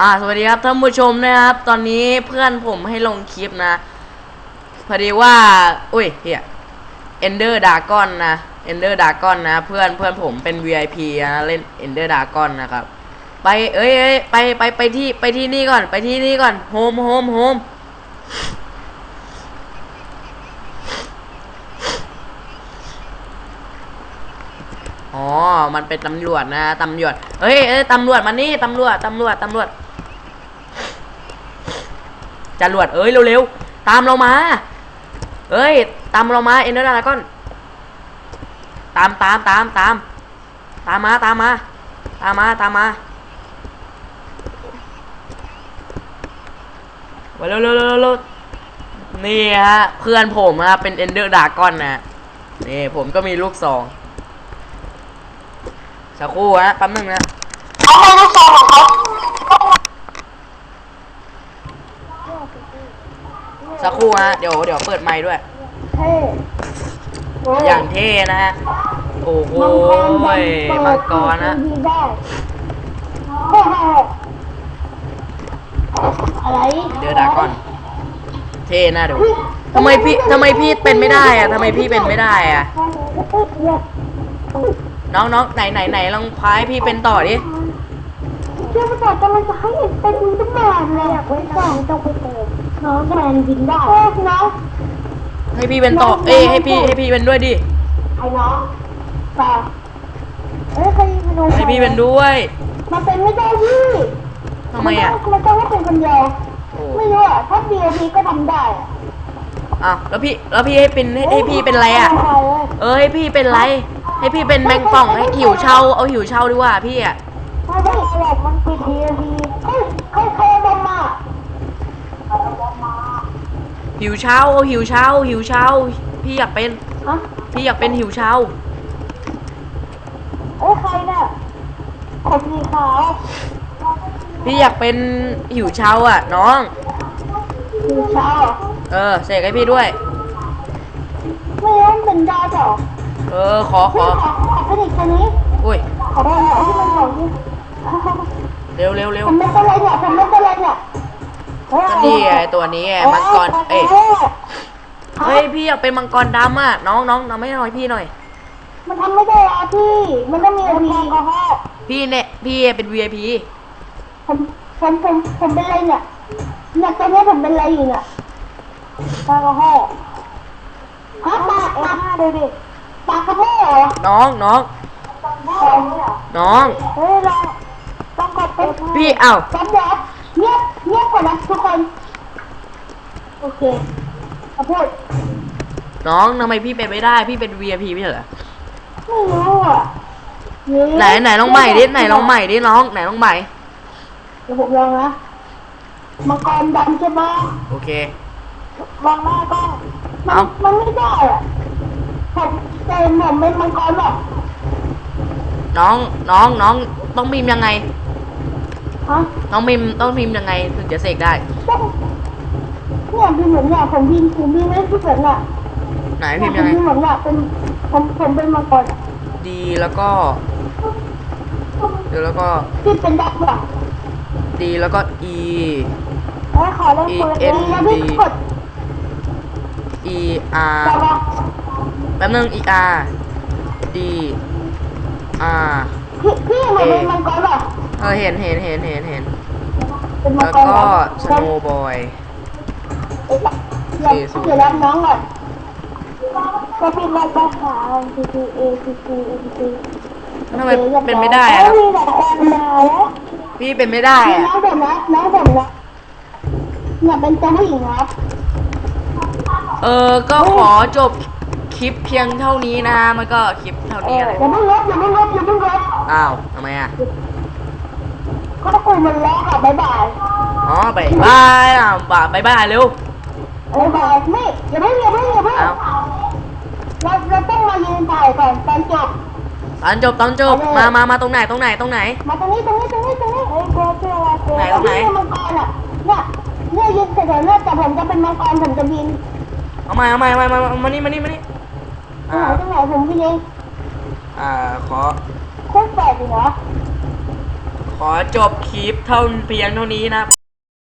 อ่าสวัสดีครับท่านผู้ชมนะครับ ตอนนี้เพื่อนผมให้ลงคลิปนะ พอดีว่า อุ้ยเฮียเอนเดอร์ดากอนนะเอนเดอร์ดากอนนะ เพื่อนเพื่อนผมเป็น VIP นะเล่นเอนเดอร์ดากอนนะครับ ไปเอ้ยเอ้ยไปไปไปที่ไปที่นี่ก่อน ไปที่นี่ก่อนโฮมโฮมโฮมอ๋อ มันเป็นตำรวจนะ ตำรวจ เฮ้ยเอ้ยตำรวจมานี่ ตำรวจ ตำรวจ ตำรวจ จรวดเอ้ยเร็วๆตามเรามา เอ้ย ตามเรามาเอ็นเดอร์ดากอนตามตามตามตามตามมาตามมาตามมาตามมาเร็วเร็วเร็วเร็วนี่ฮะเพื่อนผมนะเป็นเอ็นเดอร์ดากอนนะนี่ผมก็มีลูกสองสักครู่ฮะแป๊บนึงนะ เขาให้ลูกชายของเขา สักครู่ฮะเดี๋ยวเดี๋ยวเปิดไมค์ด้วย เท่อย่างเท่นะฮะ โอ้โหมังกรนะดีได้เฮ้ยอะไรเดือดากอน เท่น่าดูทำไมพี่ทำไมพี่เป็นไม่ได้อะทำไมพี่เป็นไม่ได้อะน้องน้องไหนไหนไหนลองพายพี่เป็นต่อดิเชื่อประกาศกำลังจะให้เป็นอุลตร้าแมนเลยอยากไว้ก่อนต้องไปเติม น้องแมนบินได้น้องให้พี่เป็นต่อ เอ้ยให้พี่ให้พี่เป็นด้วยดิ ไอ้น้องแต่เอ้ยใครมาดูให้พี่เป็นด้วย มันเป็นไม่ได้พี่ทำไมอะ มันต้องว่าเป็นคนเดียวโอ้ไม่รู้อะถ้าเดียวพี่ก็ทำได้อะอ้าวแล้วพี่แล้วพี่ให้เป็นให้ให้พี่เป็นอะไรอะ เออให้พี่เป็นไร ให้พี่เป็นแมงป่องให้หิวเช่าเอาหิวเช่าดีกว่าพี่อะไม่ได้หรอกมันปิดทีทีเฮ้ยใครใครเอาบอมมาเอาบอมมา หิวเช่าเอาหิวเช่าหิวเช่าพี่อยากเป็น ฮะพี่อยากเป็นหิวเช่าเอ้ยใครเนี่ยขนสีขาวพี่อยากเป็นหิวเช่าอะ น้องสีขาวเออเสกให้พี่ด้วย ไม่งั้นเป็นดาวเหรอเออขอขพี่อขอขอเป็นอีกคนนี้ อุ้ยขอได้เหรอที่มันบอกนี่เร็วเร็วเร็วผมไม่เป็นไรเนี่ยผมไม่เป็นไรเนี่ย ก็นี่ไงตัวนี้ไงมังกรเอ้ยเฮ้ยพี่อยากเป็นมังกรดำอะน้องน้องน้องไม่หน่อยพี่หน่อย มันทำไม่ได้อะพี่ มันต้องมีอพีก็ฮะพี่เนี่ยพี่เป็น VIP ผมผมผมผมเป็นไรเนี่ยเนี่ยตอนนี้ผมเป็นไรอยู่เนี่ยปากกระโหฮะปากปากดูดิปากกระโหเหรอน้องน้องน้อง เฮ้ยเราต้องกดเป็นพี่เอ้าจำเดี๋ยว เงียบเงียบก่อนนะทุกคน โอเคขอพูดน้องทำไมพี่เป็นไม่ได้ พี่เป็น VIP ไม่ใช่เหรอ ไม่รู้อะไหนไหนลองใหม่ดิไหนลองใหม่ดิน้องไหนลองใหม่ เดี๋ยวผมลองนะมังกรดำใช่ไหมโอเค วางหน้าก็มัเอ้า นมันไม่ได้อะผมเต็มผมเป็นมังกรแบบน้องน้องน้องต้องพิมพ์ยังไง ฮะน้องพิมพ์ต้องพิมพ์ยังไงถึงจะเสกได้ต้องเนี่ยพี่เหมือนเนี่ยผมพิมพ์ผมพิมพ์ไม่ได้เหมือนเนี่ยไหนผพิมมพ์ยังไงพิมพ์เหมือนเนี่ยเป็นผมผมเป็นมังกรอะดีแล้วก็เดี๋ยวแล้วก็พี่เป็นดักแบบดีแล้วก็ E เอ้ยขอเล่นคนละ E N แล้วพี่ D กด E R แต่ว่าแป๊บนึง E R D R พี่พี่เหมือนเป็นมังกรแบบ เออเห็นเห็นเห็นเห็นเห็นเป็นมังแล้วกรก็แบบสโนบอยเดี๋ยวเดี๋ยวรับน้องก่อนก็พี่มาไปหา C T A C T A C T ทำไมเป็นไม่ได้อะครับ มีแต่คนมาแล้วพี่เป็นไม่ได้อะน้องผมนะน้องผมนะเนี่ยเป็นตัวผู้หญิงครับ เออ ก็ขอจบคลิปเพียงเท่านี้นะมันก็คลิปเท่าเอนี้ออะไร อย่าเพิ่งลบอย่าเพิ่งลบอย่าเพิ่งลบอ้าวทำไมอะ ก็ต้องคุยมันแล้วค่ะบ๊ายบายอ๋อบายบายอะบายบายบายเร็ว บ๊ายบายไม่อย่าเพิ่งอย่าเพิ่งอย่าเพิ่งอ้าวเราเราต้องมายืนถ่ายก่อนตอนจบ ตอนจบตอนจบ มามามาตรงไหนตรงไหนตรงไหน มาตรงนี้ตรงนี้ตรงนี้ตรงนี้เอ้ยกลัวกลัวกลัวไหนตรงไหน พี่มังกรอะเนี่ยเนี่ยยืนเฉยๆเนี่ยแต่ผมจะเป็นมังกรผมจะบินเอามาเอามาเอามามามานี่มานี่มานี่ตรงอ่าไหนตรงไหนผมบินเองอ่าขอโคตรแปลกเลยนะข ขอจบคลิปเท่าเพียงเท่านี้นะครับ